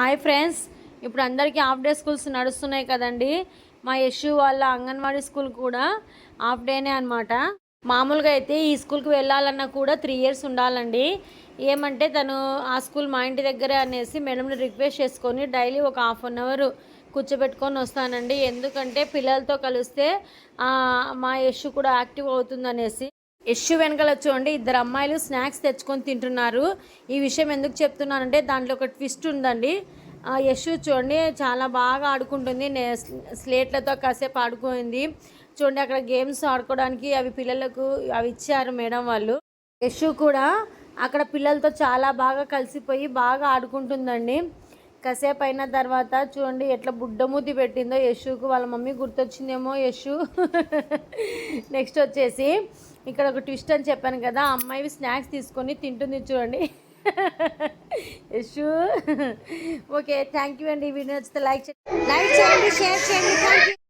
Hi friends ఇప్పుడు అందరికీ half day schools నడుస్తున్నాయి కదండి. మా యశు వాళ్ళ అంగన్వాడీ స్కూల్ కూడా హాఫ్ డేనే అనమాట మామూలుగా అయితే ఈ స్కూల్కి వెళ్ళాలన్నా కూడా త్రీ ఇయర్స్ ఉండాలండి. ఏమంటే తను ఆ స్కూల్ మా ఇంటి దగ్గర అనేసి మేడంని రిక్వెస్ట్ చేసుకొని డైలీ ఒక హాఫ్ అన్ అవర్ కూర్చోబెట్టుకొని వస్తానండి. ఎందుకంటే పిల్లలతో కలిస్తే మా యశు కూడా యాక్టివ్ అవుతుందనేసి యశు వెనకాల చూడండి ఇద్దరు అమ్మాయిలు స్నాక్స్ తెచ్చుకొని తింటున్నారు. ఈ విషయం ఎందుకు చెప్తున్నానంటే దాంట్లో ఒక ట్విస్ట్ ఉందండి. ఆ చూడండి చాలా బాగా ఆడుకుంటుంది నే- స్లేట్లతో కాసేపు ఆడుకుంది. చూడండి అక్కడ గేమ్స్ ఆడుకోవడానికి అవి పిల్లలకు అవి ఇచ్చారు మేడం వాళ్ళు. యశు కూడా అక్కడ పిల్లలతో చాలా బాగా కలిసిపోయి బాగా ఆడుకుంటుందండి. కాసేపు అయిన తర్వాత చూడండి ఎట్లా బుడ్డమూతి పెట్టిందో యశుకు వాళ్ళ మమ్మీ గుర్తొచ్చిందేమో యశు నెక్స్ట్ వచ్చేసి ఇక్కడ ఒక ట్విస్ట్ అని చెప్పాను కదా అమ్మాయి స్నాక్స్ తీసుకొని తింటుంది చూడండి. యశు. ఓకే థ్యాంక్ యూ అండి. ఈ వీడియో నచ్చితే లైక్ చేయండి. లైక్ చేయండి షేర్ చేయండి.